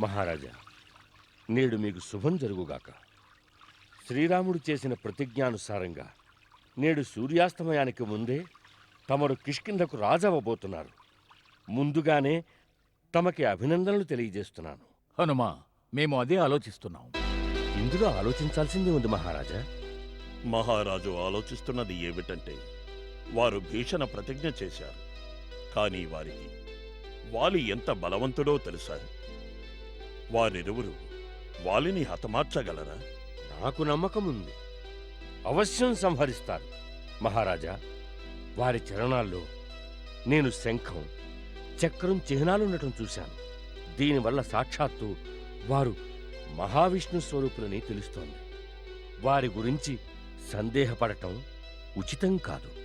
మహారాజా నేడు మీకు శుభం జరుగుగాక. శ్రీరాముడు చేసిన ప్రతిజ్ఞానుసారంగా నేడు సూర్యాస్తమయానికి ముందే తమరు కిష్కిందకు రాజవ్వబోతున్నారు. ముందుగానే తమకి అభినందనలు తెలియజేస్తున్నాను. హనుమా మేము అదే ఆలోచిస్తున్నాం. ఇందులో ఆలోచించాల్సింది ఉంది మహారాజా. మహారాజు ఆలోచిస్తున్నది ఏమిటంటే వారు భీషణ ప్రతిజ్ఞ చేశారు. కానీ వారికి వాలి ఎంత బలవంతుడో తెలుసా? వారిరువురు వాలిని హతమార్చగలరా? నాకు నమ్మకం ఉంది అవశ్యం సంహరిస్తారు. మహారాజా వారి చరణాల్లో నేను శంఖం చక్రం చిహ్నాలుండటం చూశాను. దీనివల్ల సాక్షాత్తు వారు మహావిష్ణు స్వరూపులని తెలుస్తోంది. వారి గురించి సందేహపడటం ఉచితం కాదు.